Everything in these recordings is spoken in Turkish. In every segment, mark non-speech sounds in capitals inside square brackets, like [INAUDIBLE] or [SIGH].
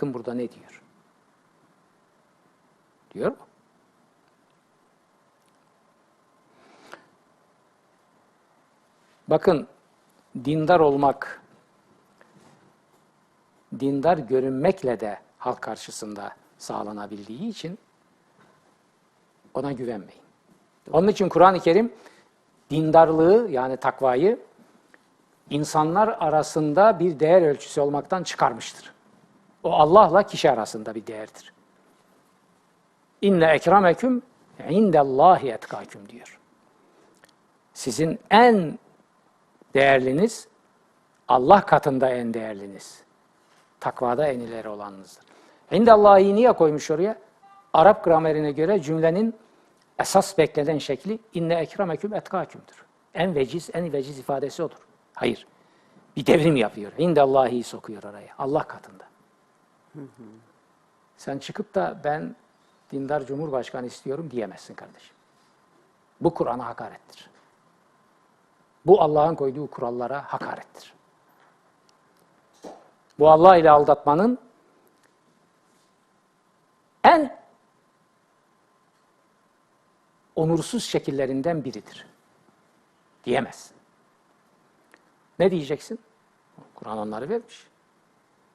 Bakın burada ne diyor. Diyor mu? Bakın dindar olmak, dindar görünmekle de halk karşısında sağlanabildiği için ona güvenmeyin. Onun için Kur'an-ı Kerim dindarlığı yani takvayı insanlar arasında bir değer ölçüsü olmaktan çıkarmıştır. O Allah'la kişi arasında bir değerdir. İnne ekremeküm indellahi etkâküm diyor. Sizin en değerliniz Allah katında en değerliniz. Takvada en ileri olanınızdır. İndallahi niye koymuş oraya? Arap gramerine göre cümlenin esas beklenen şekli inne ekremeküm etkâkümdür. En veciz, en veciz ifadesi odur. Hayır. Bir devrim yapıyor. İndallahi sokuyor oraya. Allah katında. Sen çıkıp da ben dindar cumhurbaşkanı istiyorum diyemezsin kardeşim. Bu Kur'an'a hakarettir. Bu Allah'ın koyduğu kurallara hakarettir. Bu Allah ile aldatmanın en onursuz şekillerinden biridir. Diyemezsin. Ne diyeceksin? Kur'an onları vermiş.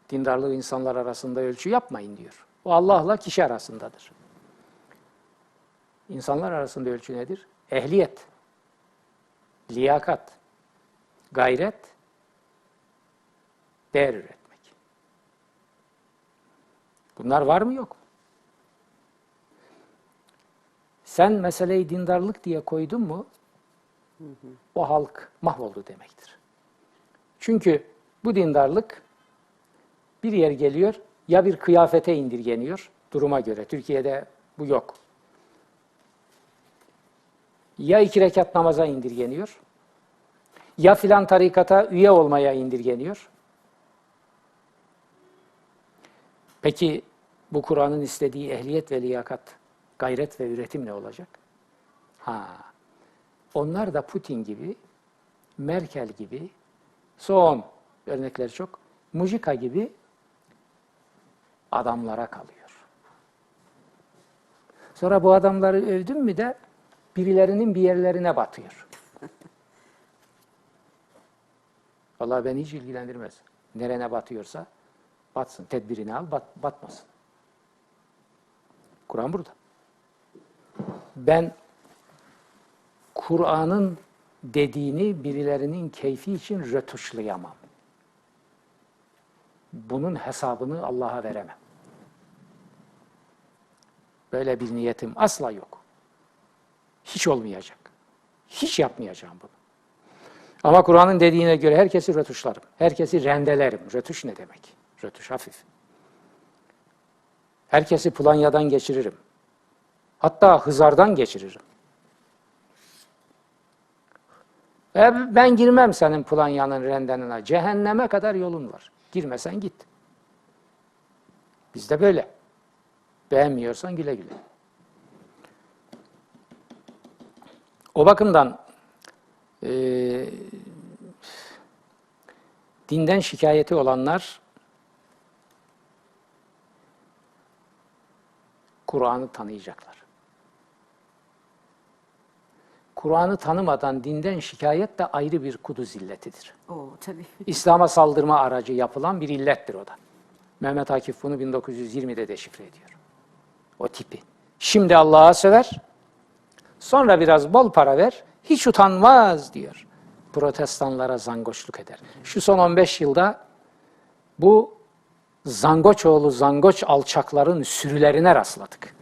Dindarlığı insanlar arasında ölçü yapmayın diyor. O Allah'la kişi arasındadır. İnsanlar arasında ölçü nedir? Ehliyet, liyakat, gayret, değer üretmek. Bunlar var mı yok mu? Sen meseleyi dindarlık diye koydun mu o halk mahvoldu demektir. Çünkü bu dindarlık bir yer geliyor ya bir kıyafete indirgeniyor duruma göre. Türkiye'de bu yok. Ya iki rekat namaza indirgeniyor ya filan tarikata üye olmaya indirgeniyor. Peki bu Kur'an'ın istediği ehliyet ve liyakat, gayret ve üretim ne olacak? Ha, onlar da Putin gibi, Merkel gibi, son örnekler çok, Mujika gibi adamlara kalıyor. Sonra bu adamları övdün mü de birilerinin bir yerlerine batıyor. [LAUGHS] Vallahi beni hiç ilgilendirmez. Nerene batıyorsa batsın. Tedbirini al, bat, batmasın. Kur'an burada. Ben Kur'an'ın dediğini birilerinin keyfi için rötuşlayamam. Bunun hesabını Allah'a veremem. Böyle bir niyetim asla yok. Hiç olmayacak. Hiç yapmayacağım bunu. Ama Kur'an'ın dediğine göre herkesi rötuşlarım. Herkesi rendelerim. Rötuş ne demek? Rötuş hafif. Herkesi Planya'dan geçiririm. Hatta Hızar'dan geçiririm. E ben girmem senin Planya'nın rendenine. Cehenneme kadar yolun var. Girmesen git. Bizde böyle. Beğenmiyorsan güle güle. O bakımdan e, dinden şikayeti olanlar Kur'an'ı tanıyacaklar. Kur'an'ı tanımadan dinden şikayet de ayrı bir kudu zilletidir. Oo tabii. [LAUGHS] İslam'a saldırma aracı yapılan bir illettir o da. Mehmet Akif bunu 1920'de deşifre ediyor. O tipi. Şimdi Allah'a söver, sonra biraz bol para ver, hiç utanmaz diyor. Protestanlara zangoçluk eder. Şu son 15 yılda bu zangoçoğlu zangoç alçakların sürülerine rastladık.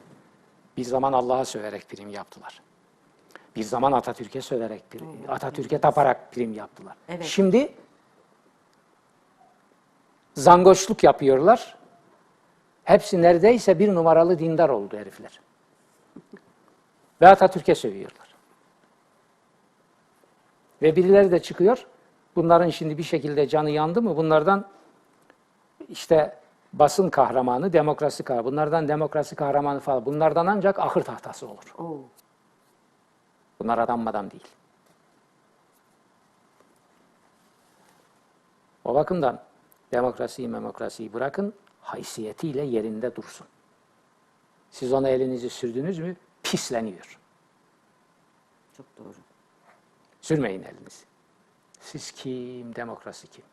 Bir zaman Allah'a söverek prim yaptılar. Bir zaman Atatürk'e söverek, prim, Atatürk'e taparak prim yaptılar. Evet. Şimdi zangoçluk yapıyorlar. Hepsi neredeyse bir numaralı dindar oldu herifler. Ve Atatürk'e sövüyorlar. Ve birileri de çıkıyor. Bunların şimdi bir şekilde canı yandı mı bunlardan işte basın kahramanı, demokrasi kahramanı. Bunlardan demokrasi kahramanı falan. Bunlardan ancak ahır tahtası olur. Oo. Bunlar adam madam değil. O bakımdan demokrasiyi demokrasiyi bırakın, haysiyetiyle yerinde dursun. Siz ona elinizi sürdünüz mü pisleniyor. Çok doğru. Sürmeyin elinizi. Siz kim, demokrasi kim?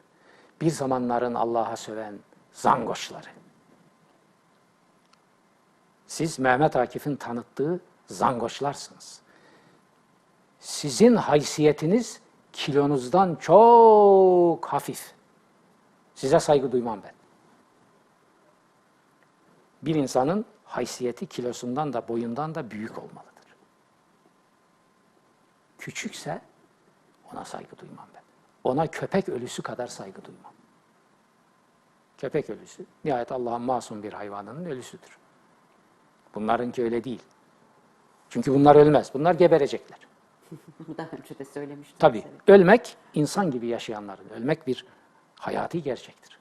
Bir zamanların Allah'a söven zangoşları. Siz Mehmet Akif'in tanıttığı zangoşlarsınız. Sizin haysiyetiniz kilonuzdan çok hafif. Size saygı duymam ben. Bir insanın haysiyeti kilosundan da boyundan da büyük olmalıdır. Küçükse ona saygı duymam ben. Ona köpek ölüsü kadar saygı duymam. Köpek ölüsü, nihayet Allah'ın masum bir hayvanının ölüsüdür. Bunlarınki öyle değil. Çünkü bunlar ölmez, bunlar geberecekler. [LAUGHS] Daha önce de söylemiştim. Tabii, size. ölmek, insan gibi yaşayanların, ölmek bir hayati gerçektir.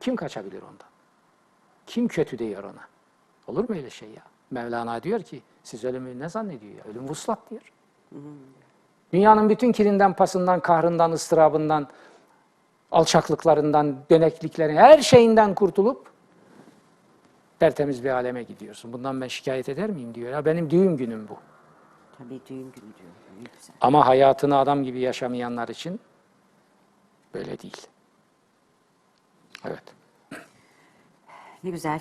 Kim kaçabilir ondan? Kim kötü diyor ona? Olur mu öyle şey ya? Mevlana diyor ki, siz ölümü ne zannediyor ya? Ölüm vuslat diyor. Dünyanın bütün kirinden, pasından, kahrından, ıstırabından, alçaklıklarından, dönekliklerinden, her şeyinden kurtulup tertemiz bir aleme gidiyorsun. Bundan ben şikayet eder miyim diyor. Ya benim düğün günüm bu. Tabii düğün günü diyor. Ama hayatını adam gibi yaşamayanlar için böyle değil. Evet. Ne güzel.